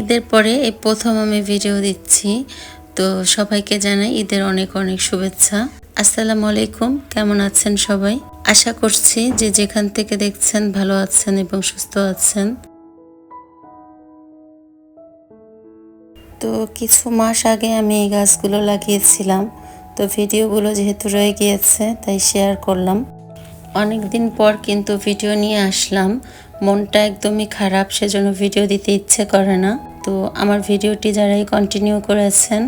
ঈদের পরে এই প্রথম আমি ভিডিও দিচ্ছি। তো সবাইকে জানাই ঈদের অনেক অনেক শুভেচ্ছা। আসসালামু আলাইকুম, কেমন আছেন সবাই? আশা করছি যে যেখান থেকে দেখছেন ভালো আছেন এবং সুস্থ আছেন। তো কিছু মাস আগে আমি এই গাছগুলো লাগিয়েছিলাম। তো ভিডিওগুলো যেহেতু রয়ে গিয়েছে, তাই শেয়ার করলাম। অনেক দিন পর কিন্তু ভিডিও নিয়ে আসলাম। মনটা একদমই খারাপ, সেজন্য ভিডিও দিতে ইচ্ছে করে না। তো আমার ভিডিওটি যারাই কন্টিনিউ করেছেন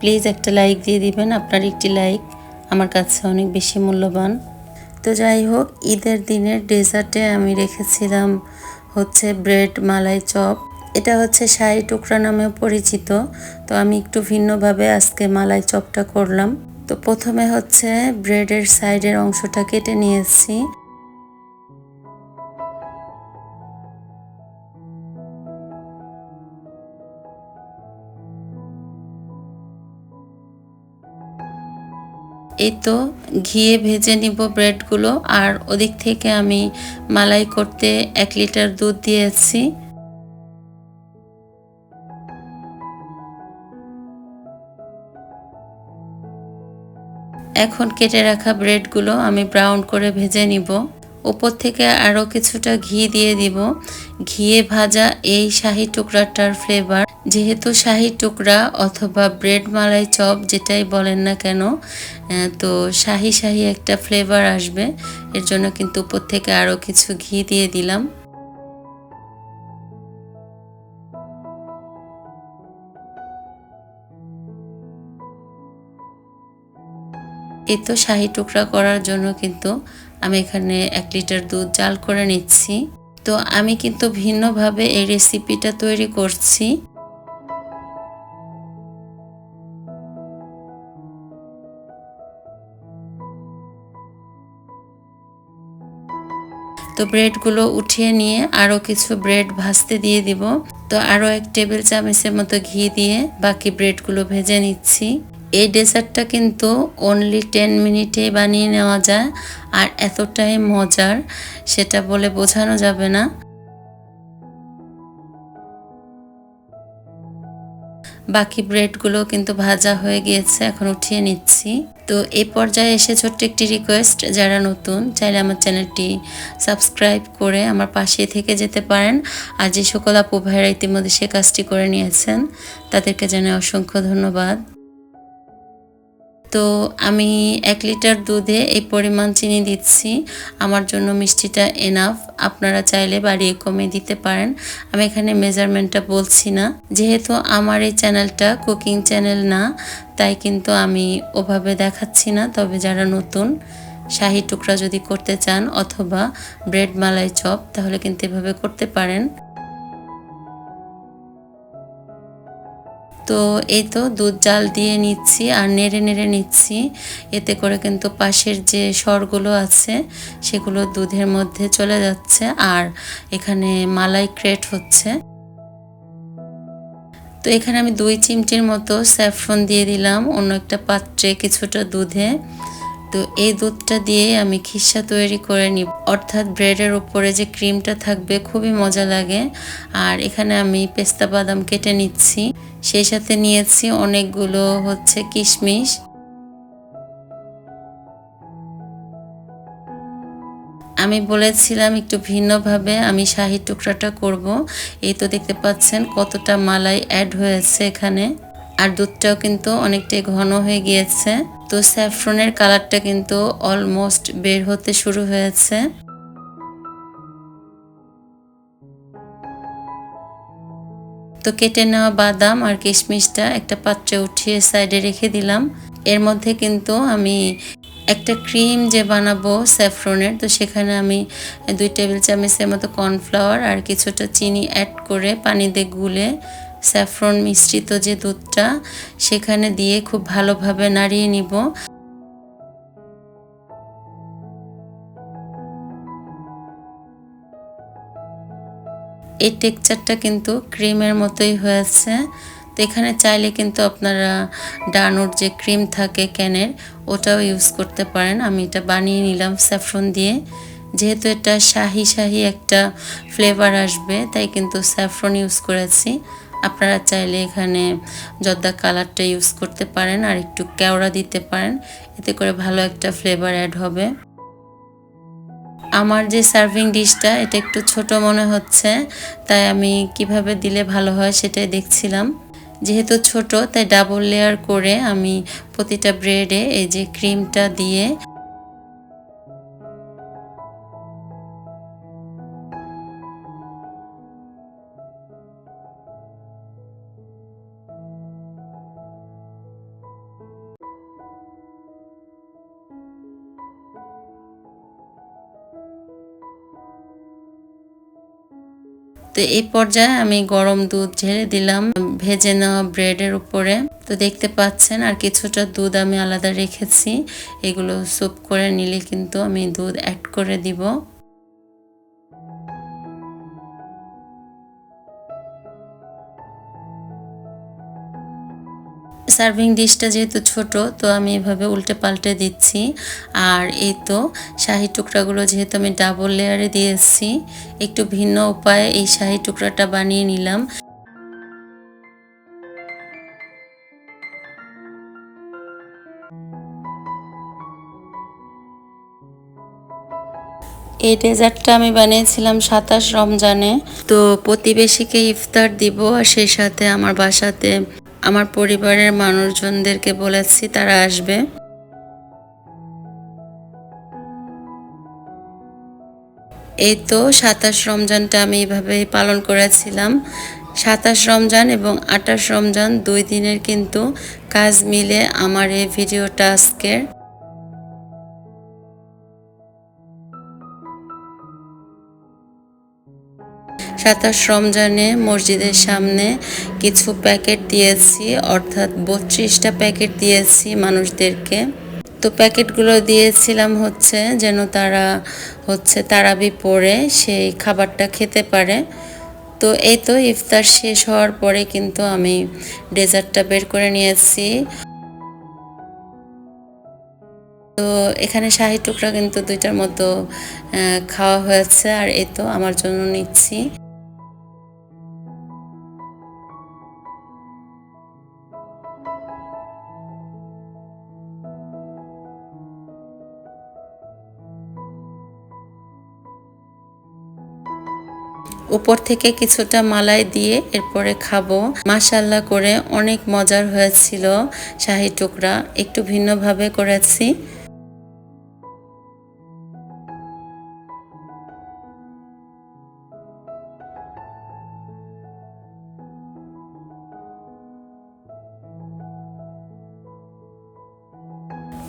প্লিজ একটা লাইক দিয়ে দিবেন, আপনার একটি লাইক আমার কাছে অনেক বেশি মূল্যবান। তো যাই হোক, ঈদের দিনের ডেজার্টে আমি রেখেছিলাম হচ্ছে ব্রেড মালাই চপ। এটা হচ্ছে শাহি টুকরা নামেও পরিচিত, তো আমি একটু ভিন্নভাবে আজকে মালাই চপটা করলাম। তো প্রথমে হচ্ছে ব্রেডের সাইডের অংশটা কেটে নিয়েছি। এই তো ঘিয়ে ভেজে নিব ব্রেডগুলো। আর ওদিক থেকে আমি মালাই করতে এক লিটার দুধ দিয়েছি। এখন কেটে রাখা ব্রেডগুলো আমি ব্রাউন করে ভেজে নিব। উপর থেকে আরও কিছুটা ঘি দিয়ে দিব। ঘিয়ে ভাজা এই শাহি টুকরাটার ফ্লেভার যেহেতু শাহি টুকরা অথবা ব্রেড মালাই চপ যেটাই বলেন না কেন তো শাহি শাহি একটা ফ্লেভার আসবে। এর জন্য কিন্তু উপর থেকে আরও কিছু ঘি দিয়ে দিলাম। এই তো শাহি টুকরা করার জন্য কিন্তু আমি এখানে এক লিটার দুধ জাল করে নিচ্ছি। তো আমি কিন্তু ভিন্নভাবে এই রেসিপিটা তৈরি করছি। তো ব্রেডগুলো উঠিয়ে নিয়ে আরও কিছু ব্রেড ভাজতে দিয়ে দিব। তো আরও এক টেবিল চামচের মতো ঘি দিয়ে বাকি ব্রেডগুলো ভেজে নিচ্ছি। এই ডেজার্টটা কিন্তু অনলি টেন মিনিটে বানিয়ে নেওয়া যায়, আর এতটাই মজার, সেটা বলে বোঝানো যাবে না। বাকি ব্রেডগুলো কিন্তু ভাজা হয়ে গিয়েছে, এখন উঠিয়ে নিচ্ছি। তো এই পর্যায়ে এসে ছোট্ট একটি রিকোয়েস্ট যারা নতুন, চাইলে আমার চ্যানেলটি সাবস্ক্রাইব করে আমার পাশে থেকে যেতে পারেন। আর যে সকল আপু ভাইয়েরা ইতিমধ্যে সে কাজটি করে নিয়েছেন, তাদেরকে জানাই অসংখ্য ধন্যবাদ। তো আমি এক লিটার দুধে এই পরিমাণ চিনি দিচ্ছি। আমার জন্য মিষ্টিটা এনাফ আপনারা চাইলে বাড়িয়ে কমে দিতে পারেন। আমি এখানে মেজারমেন্টটা বলছি না। যেহেতু আমার এই চ্যানেলটা কুকিং চ্যানেল না, তাই কিন্তু আমি ওভাবে দেখাচ্ছি না। তবে যারা নতুন, শাহি টুকরা যদি করতে চান অথবা ব্রেড মালাই চপ তাহলে কিন্তু এভাবে করতে পারেন। তো এই তো দুধ জাল দিয়ে নিচ্ছি আর নেড়ে নেড়ে নিচ্ছি। এতে করে কিন্তু পাশের যে স্বরগুলো আছে, সেগুলো দুধের মধ্যে চলে যাচ্ছে আর এখানে মালাই ক্রেট হচ্ছে। তো এখানে আমি দুই চিমটির মতো স্যাফরন দিয়ে দিলাম, অন্য একটা পাত্রে কিছুটা দুধে। তো এই দুধটা দিয়ে আমি খিসা তৈরি করে নিব। অর্থাৎ ব্রেডের উপরে যে ক্রিমটা থাকবে, খুবই মজা লাগে। আর এখানে আমি পেস্তা বাদাম কেটে নিচ্ছি। সেই সাথে নিয়েছি অনেকগুলো হচ্ছে কিশমিশ। আমি বলেছিলাম একটু ভিন্নভাবে আমি শাহি টুকরাটা করব। এই তো দেখতে পাচ্ছেন কতটা মালাই অ্যাড হয়েছে এখানে। আর দুধটাও কিন্তু অনেকটাই ঘন হয়ে গিয়েছে। তো স্যাফ্রনের কালারটা কিন্তু অলমোস্ট বের হতে শুরু হয়েছে। তো কেটে নেওয়া বাদাম আর কিশমিশটা একটা পাত্রে উঠিয়ে সাইডে রেখে দিলাম। এর মধ্যে কিন্তু আমি একটা ক্রিম যে বানাবো স্যাফরনের, তো সেখানে আমি দুই টেবিল চামচের মতো কর্নফ্লাওয়ার আর কিছুটা চিনি অ্যাড করে পানি দিয়ে গুলে স্যাফরন মিশ্রিত যে দুধটা, সেখানে দিয়ে খুব ভালোভাবে নাড়িয়ে নিব। এই টেক্সচারটা কিন্তু ক্রিমের মতোই হয়েছে। তো এখানে চাইলে কিন্তু আপনারা ডানোর যে ক্রিম থাকে ক্যানের, ওটাও ইউজ করতে পারেন। আমি এটা বানিয়ে নিলাম স্যাফরন দিয়ে। যেহেতু এটা শাহি শাহি একটা ফ্লেভার আসবে, তাই কিন্তু স্যাফরন ইউজ করেছি। আপনারা চাইলে এখানে জর্দা কালারটা ইউজ করতে পারেন আর একটু কেওড়া দিতে পারেন। এতে করে ভালো একটা ফ্লেভার অ্যাড হবে। আমার যে সার্ভিং ডিশটা এটা একটু ছোট মনে হচ্ছে, তাই আমি কীভাবে দিলে ভালো হয় সেটাই দেখছিলাম। যেহেতু ছোট, তাই ডাবল লেয়ার করে আমি প্রতিটা ব্রেডে এই যে ক্রিমটা দিয়ে তো এই পর্যায়ে আমি গরম দুধ ঝেড়ে দিলাম, ভেজে নেওয়া ব্রেডের উপরে। তো দেখতে পাচ্ছেন, আর কিছুটা দুধ আমি আলাদা রেখেছি। এগুলো স্যুপ করে নিলে কিন্তু আমি দুধ অ্যাড করে দিব। সার্ভিং ডিশটা যেহেতু ছোট, তো আমি এভাবে উল্টে পাল্টে দিচ্ছি। আর এই তো শাহি টুকরাগুলো যেহেতু আমি ডাবল লেয়ারে দিয়ে দিয়েছি, একটু ভিন্ন উপায়ে এই শাহি টুকরাটা বানিয়ে নিলাম। এই ডেজার্টটা আমি বানিয়েছিলাম সাতাশ রমজানে। তো প্রতিবেশীকে ইফতার দিব আর সেই সাথে আমার বাসাতে আমার পরিবারের মানুষজনদেরকে বলেছি তারা আসবে। এই তো সাতাশ রমজানটা আমি এইভাবেই পালন করেছিলাম। সাতাশ রমজান এবং আঠাশ রমজান দুই দিনের কিন্তু কাজ মিলে আমার এই ভিডিওটা আজকের। সাতাশ রমজানে মসজিদের সামনে কিছু প্যাকেট দিয়েছি, অর্থাৎ বত্রিশটা প্যাকেট দিয়েছি মানুষদেরকে। তো প্যাকেটগুলো দিয়েছিলাম হচ্ছে যেন তারা হচ্ছে তারাবি পরে সেই খাবারটা খেতে পারে। তো এই তো ইফতার শেষ হওয়ার পরে কিন্তু আমি ডেজার্টটা বের করে নিয়েছি। তো এখানে শাহি টুকরা কিন্তু দুইটার মতো খাওয়া হয়েছে আর এ তো আমার জন্য নিচ্ছি। উপর থেকে কিছুটা মালাই দিয়ে এরপরে খাব। মাসাল্লাহ করে অনেক মজার হয়েছিল শাহি টুকরা। একটু ভিন্নভাবে করেছি।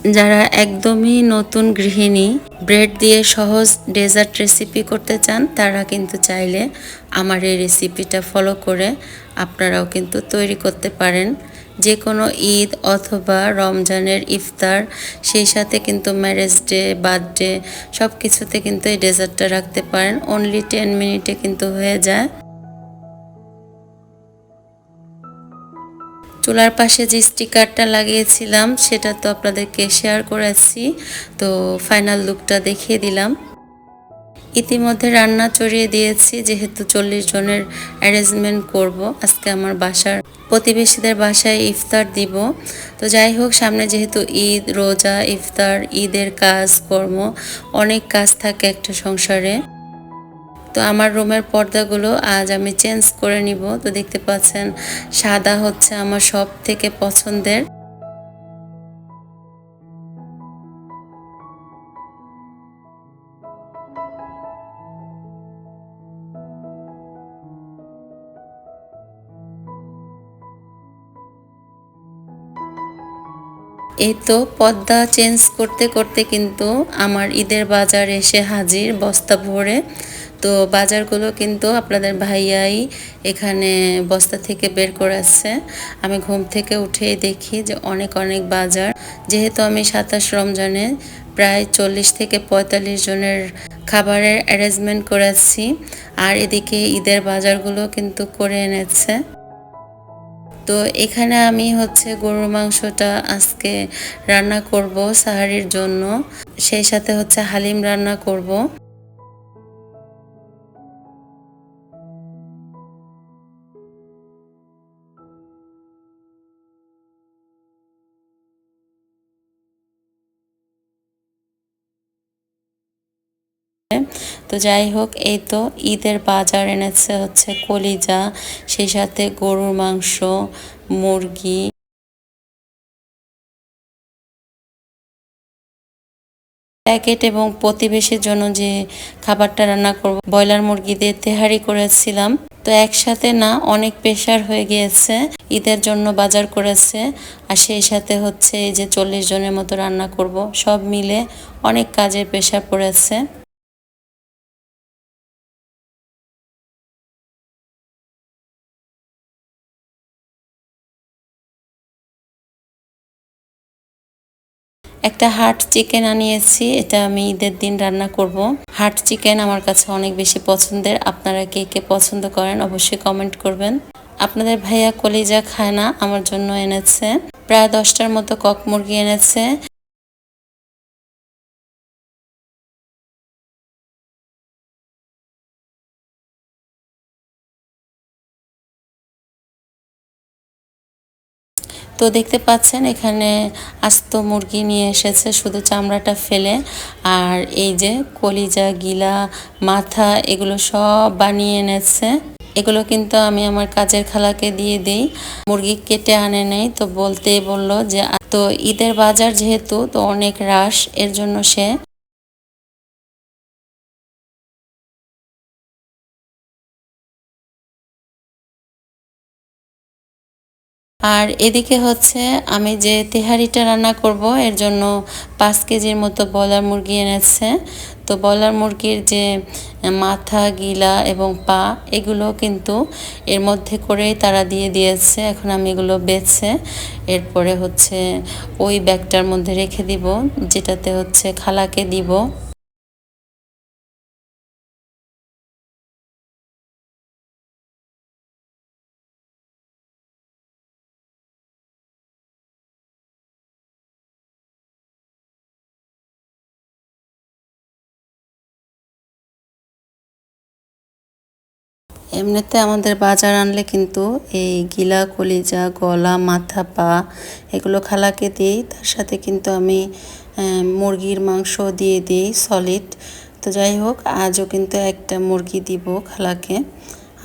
যারা একদমই নতুন গৃহিণী, ব্রেড দিয়ে সহজ ডেজার্ট রেসিপি করতে চান, তারা কিন্তু চাইলে আমার এই রেসিপিটা ফলো করে আপনারাও কিন্তু তৈরি করতে পারেন। যে কোনো ঈদ অথবা রমজানের ইফতার, সেই সাথে কিন্তু ম্যারেজ ডে বার্থডে সব কিছুতে কিন্তু এই ডেজার্টটা রাখতে পারেন। অনলি টেন মিনিটে কিন্তু হয়ে যায়। চুলার পাশে যে স্টিকারটা লাগিয়েছিলাম, সেটা তো আপনাদেরকে শেয়ার করেছি। তো ফাইনাল লুকটা দেখিয়ে দিলাম। ইতিমধ্যে রান্না চড়িয়ে দিয়েছি, যেহেতু চল্লিশ জনের অ্যারেঞ্জমেন্ট করব। আজকে আমার বাসার প্রতিবেশীদের বাসায় ইফতার দিব। তো যাই হোক, সামনে যেহেতু ঈদ, রোজা, ইফতার, ঈদের কাজ কর্ম অনেক কাজ থাকে একটা সংসারে। তো আমার রুমের পর্দাগুলো আজ আমি চেঞ্জ করে নিব। তো দেখতে পাচ্ছেন, সাদা হচ্ছে আমার সব থেকে পছন্দের। এই তো পর্দা চেঞ্জ করতে করতে কিন্তু আমার ঈদের বাজার এসে হাজির বস্তা ভরে। তো বাজারগুলো কিন্তু আপনাদের ভাইয়াই এখানে বস্তা থেকে বের করেছে। আমি ঘুম থেকে উঠেই দেখি যে অনেক অনেক বাজার। যেহেতু আমি সাতাশ রমজানে প্রায় চল্লিশ থেকে পঁয়তাল্লিশ জনের খাবারের অ্যারেঞ্জমেন্ট করেছি, আর এদিকে ঈদের বাজারগুলো কিন্তু করে এনেছে। তো এখানে আমি হচ্ছে গরুর মাংসটা আজকে রান্না করব সাহারির জন্য। সেই সাথে হচ্ছে হালিম রান্না করব। তো যাই হোক এই তো ঈদের বাজার এনেছে হচ্ছে কলিজা, সেই সাথে গরুর মাংস, মুরগি। প্যাকেট এবং প্রতিবেশীর জন্য যে খাবারটা রান্না করব, ব্রয়লার মুরগি দিয়ে তেহারি করেছিলাম। তো একসাথে না অনেক প্রেশার হয়ে গিয়েছে, ঈদের জন্য বাজার করেছে। আর সেই সাথে হচ্ছে এই যে চল্লিশ জনের মতো রান্না করব, সব মিলে অনেক কাজের প্রেশার পড়েছে। একটা হাট চিকেন আনিয়েছি, এটা আমি ঈদের দিন রান্না করব। হাট চিকেন আমার কাছে অনেক বেশি পছন্দের, আপনারা কে কে পছন্দ করেন অবশ্যই কমেন্ট করবেন। আপনাদের ভাইয়া কলিজা খায় না, আমার জন্য এনেছে। প্রায় দশটার মতো কক মুরগি এনেছে। তো দেখতে পাচ্ছেন, এখানে আস্ত মুরগি নিয়ে এসেছে, শুধু চামড়াটা ফেলে। আর এই যে কলিজা, গিলা, মাথা, এগুলো সব বানিয়ে এনেছে। এগুলো কিন্তু আমি আমার কাজের খালাকে দিয়ে দিই। মুরগি কেটে আনে নেই, তো বলতেই বলল যে, তো ঈদের বাজার যেহেতু, তো অনেক রাশ, এর জন্য সে আর এদিকে হচ্ছে আমি যে তেহারিটা রান্না করব, এর জন্য পাঁচ কেজির মতো ব্রয়লার মুরগি এনেছে। তো ব্রয়লার মুরগির যে মাথা, গিলা এবং পা, এগুলো কিন্তু এর মধ্যে করেই তারা দিয়ে দিয়েছে। এখন আমি এগুলো বেছে এরপরে হচ্ছে ওই ব্যাগটার মধ্যে রেখে দিব, যেটাতে হচ্ছে খালাকে দিব। এমনিতে আমাদের বাজার আনলে কিন্তু এই গিলা, কলিজা, গলা, মাথা, পা, এগুলো খালাকে দিই। তার সাথে কিন্তু আমি মুরগির মাংস দিয়ে দিই সলিড তো যাই হোক, আজও কিন্তু একটা মুরগি দিব খালাকে।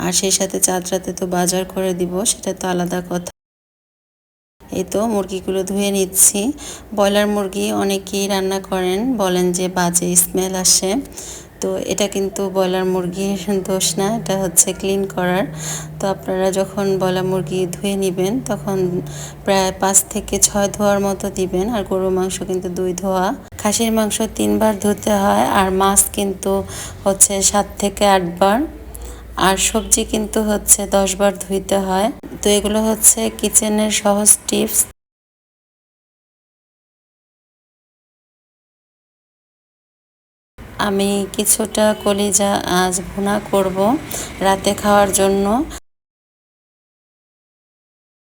আর সেই সাথে চাঁদ রাতে তো বাজার করে দিব, সেটা তো আলাদা কথা। এই তো মুরগিগুলো ধুয়ে নিচ্ছি। ব্রয়লার মুরগি অনেকেই রান্না করেন, বলেন যে বাজে স্মেল আসে। তো এটা কিন্তু ব্রয়লার মুরগির দোষ না, এটা হচ্ছে ক্লিন করার। তো আপনারা যখন ব্রয়লার মুরগি ধুয়ে নেবেন, তখন প্রায় পাঁচ থেকে ছয় ধোয়ার মতো দিবেন, আর গরুর মাংস কিন্তু দুই ধোয়া। খাসির মাংস তিনবার ধুতে হয়, আর মাছ কিন্তু হচ্ছে সাত থেকে আটবার আর সবজি কিন্তু হচ্ছে দশবার ধুইতে হয়। তো এগুলো হচ্ছে কিচেনের সহজ টিপস আমি কিছুটা কলিজা আজ ভুনা করব রাতে খাওয়ার জন্য।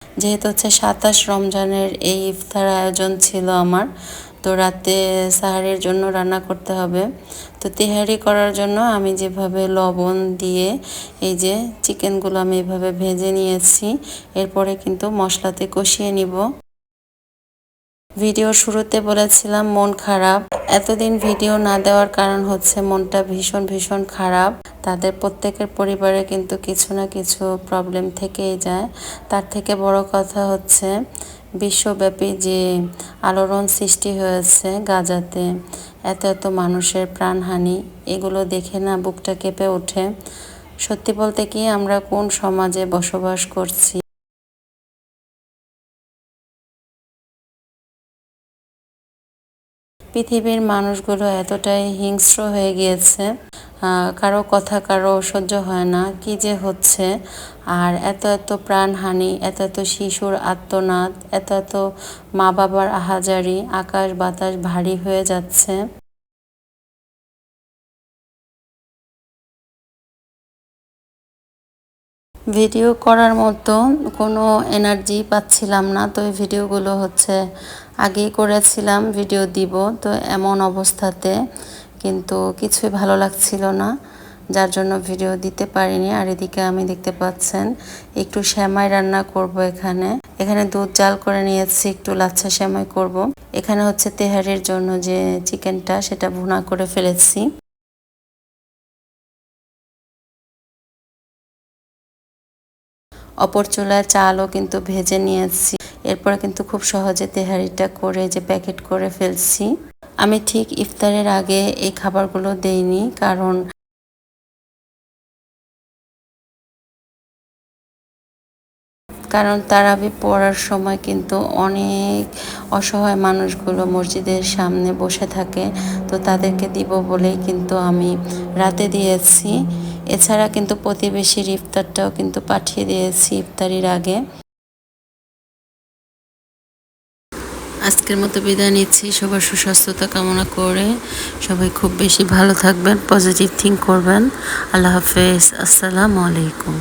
যেহেতু হচ্ছে সাতাশ রমজানের এই ইফতার আয়োজন ছিল আমার, তো রাতে সাহারের জন্য রান্না করতে হবে। তো তেহারি করার জন্য আমি যেভাবে লবণ দিয়ে এই যে চিকেনগুলো আমি এভাবে ভেজে নিয়েছি, এরপরে কিন্তু মশলাতে কষিয়ে নিব। ভিডিও শুরুতে বলেছিলাম, মন খারাপ। এতদিন ভিডিও না দেওয়ার কারণ হচ্ছে মনটা ভীষণ ভীষণ খারাপ। তাদের প্রত্যেকের পরিবারে কিন্তু কিছু না কিছু প্রবলেম থেকেই যায়। তার থেকে বড় কথা হচ্ছে, বিশ্বব্যাপী যে আলোড়ন সৃষ্টি হয়েছে গাজাতে, এত এত মানুষের প্রাণহানি, এগুলো দেখে না বুকটা কেঁপে ওঠে। সত্যি বলতে কি, আমরা কোন সমাজে বসবাস করছি? পৃথিবীর মানুষগুলো এতটাই হিংস্র হয়ে গিয়েছে কারও কথা কারও সহ্য হয় না, কি যে হচ্ছে? আর এত এত প্রাণহানি, এত এত শিশুর আত্মনাদ, এত এত মা বাবার আহাজারি আকাশ বাতাস ভারী হয়ে যাচ্ছে। ভিডিও করার মতো কোনো এনার্জি পাচ্ছিলাম না। তো এই ভিডিওগুলো হচ্ছে আগেই করেছিলাম ভিডিও দিব তো এমন অবস্থাতে। কিন্তু কিছুই ভালো লাগছিল না, যার জন্য ভিডিও দিতে পারিনি। আর এদিকে আমি দেখতে পাচ্ছেন, একটু শ্যামাই রান্না করব এখানে। এখানে দুধ জাল করে নিয়েছি, একটু লাচ্ছা শ্যামাই করব। এখানে হচ্ছে তেহারির জন্য যে চিকেনটা সেটা ভুনা করে ফেলেছি। অপর চুলায় চালও কিন্তু ভেজে নিয়েছি। এরপরে কিন্তু খুব সহজে তেহারিটা করে যে প্যাকেট করে ফেলছি। আমি ঠিক ইফতারের আগে এই খাবারগুলো দেইনি, কারণ কারণ তারাবি পড়ার সময় কিন্তু অনেক অসহায় মানুষগুলো মসজিদের সামনে বসে থাকে, তো তাদেরকে দিব বলেই কিন্তু আমি রাতে দিয়েছি। এছাড়া কিন্তু প্রতিবেশীর ইফতারটাও কিন্তু পাঠিয়ে দিয়েছি ইফতারির আগে। আজকের মতো বিদায় নিচ্ছি। সবার সুস্বাস্থ্যতা কামনা করে সবাই খুব বেশি ভালো থাকবেন পজিটিভ থিঙ্ক করবেন। আল্লাহ হাফেজ। আসসালামু আলাইকুম।